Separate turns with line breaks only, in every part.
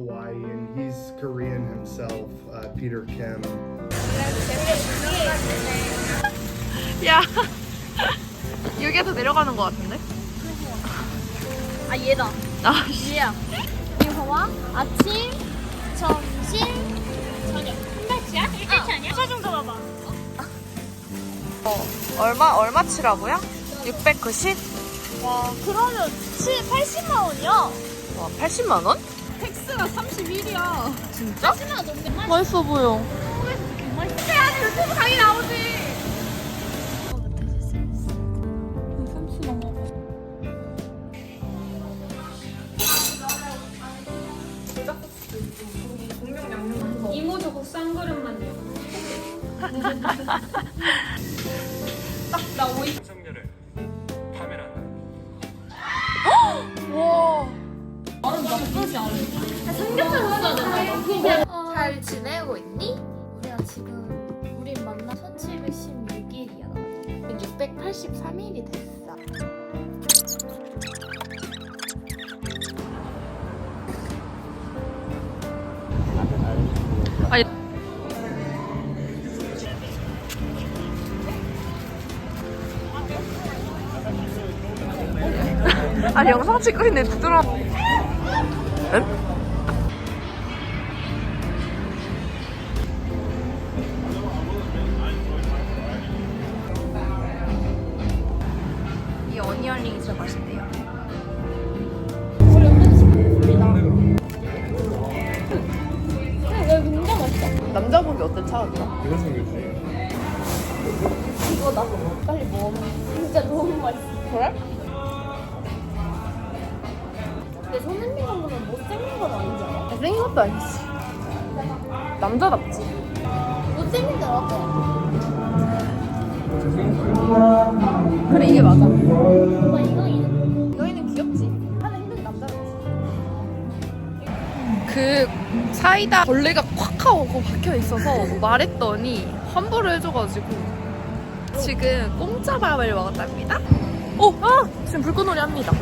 Hawaiian. He's Korean himself, uh, Peter Kim.
야 여기에서 내려가는 것 같은데?
아 얘다.
아
얘야. 이거 봐봐. 아침, 점심, 저녁. 한 달치야? 일주일치 아니야? 최종 잡아봐.
어, 얼마 얼마치라고요? 690?
와 그러면 7, 80만 원이야.
와 80만 원?
텍스가 31이야.
진짜?
80만 원 넘게 맛
맛있어 보여.
맛있어. 야 유튜브 강의 나오지.
이모 저거 싼 그릇만요.
잘 지내고 있니? 우리가 지금 우리 만나 1716일이야. 683일이 됐어.
아니 영상 찍고 있는데 두드러. 응? 이 어니언링이 진짜 맛있대요.
왜 근데 맛있어?
남자복이 어때 차은이랑?
이거 생겼지.
이거 나 빨리 먹어. 진짜 너무 맛있어.
그래?
근데 손흥민 감독은 못생긴 건 아니지 않아?
잘생긴 것도 아니지. 남자답지.
못생기더라고.
그래 이게 맞아.
오빠 이거 이거.
이거이는 귀엽지.
하는 힘든 남자같지.
그 사이다 벌레가 콱 하고 박혀 있어서 말했더니 환불을 해줘가지고 지금 공짜 밥을 먹었답니다. 오, 아 지금 불꽃놀이 합니다.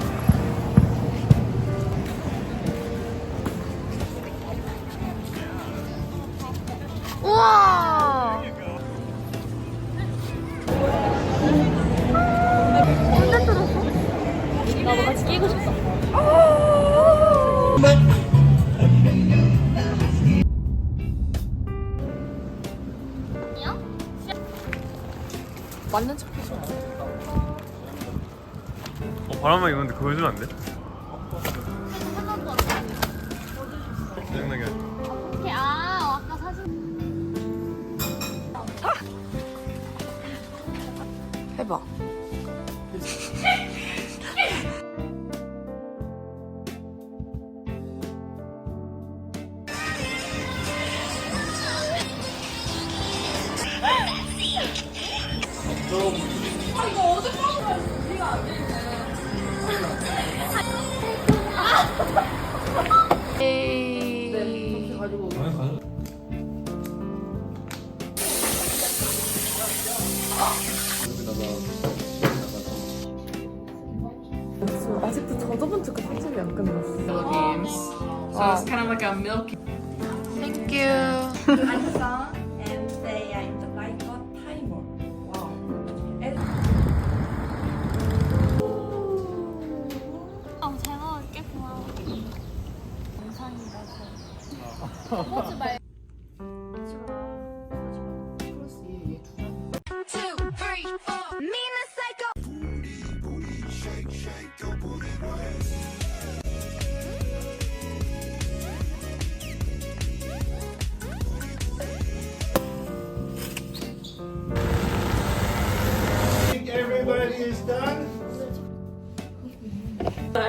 나도 같이 끼고 싶어.
맞는 척 해줘.
어 바람만 입었는데 그거 해주면 안 돼?
하나도 안 돼.
짜증나게.
오케이. 아 아까 사진.
해봐. 에이. 아직도 저저번 주그 사진이 안 끝났어.
games. So it's kind of like a milk.
Thank you.
앉아 and they are in the light of timer. Wow. And
어, 잘 먹을게. 고마워. 영상이라서. 보지 말.
think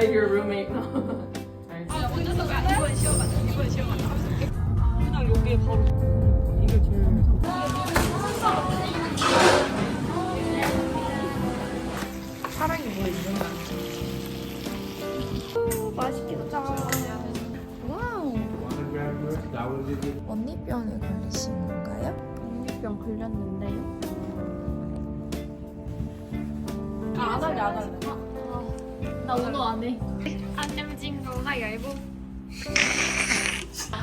Your roommate.
사랑이 뭐 있는 맛있겠다. 와우. 언니병에 걸리신 건가요?
언니병 걸렸는데요.
안 할래 안 할래.
나 오늘 안 해.
안녕 친구 가위바위보.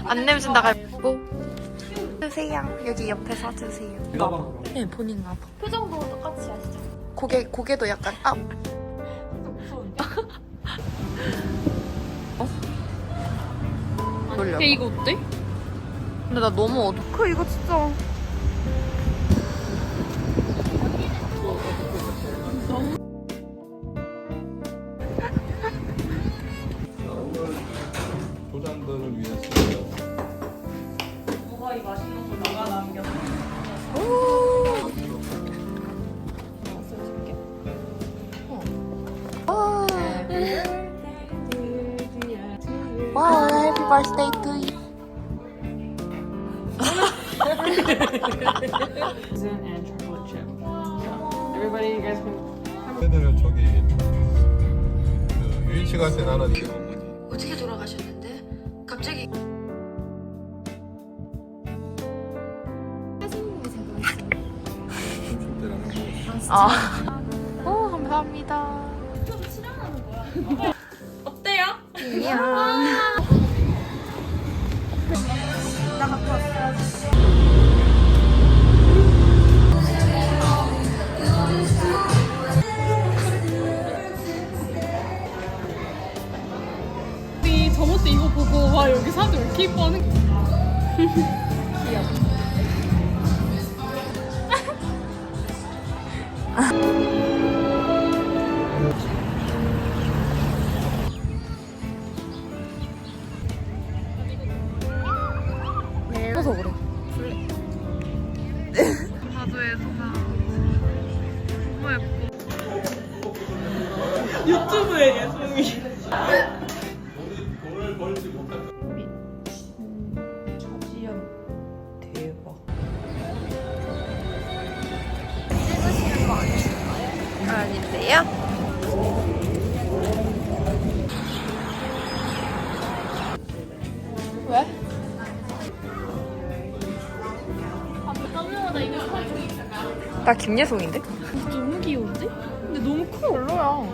안 내면 준다 갈고 주세요. 여기 옆에 서 주세요. 네, 본인가 봐.
표정도 똑같이 하시죠.
고개 고개도 약간 아. 어? 놀려.
야 이거 어때?
근데 나 너무 어둡고 이거 진짜.
뭐가 이 맛있는 거 나가 남겼어.
와, happy birthday to you.
and chocolate chip. So everybody, you guys can
애들은 저기 그 유일치 갈때 나는 이
아. 오, 감사합니다.
어때요? 우리 저번 때 이거 보고 와 여기 사람들 왜 이렇게 이뻐하는
예뻐서 나 김예성인데?
너무 귀여운데? 근데 너무 커.
별로야.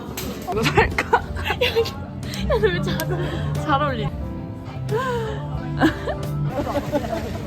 이거 살까?
야너왜 잘 어울려?
잘 어울리.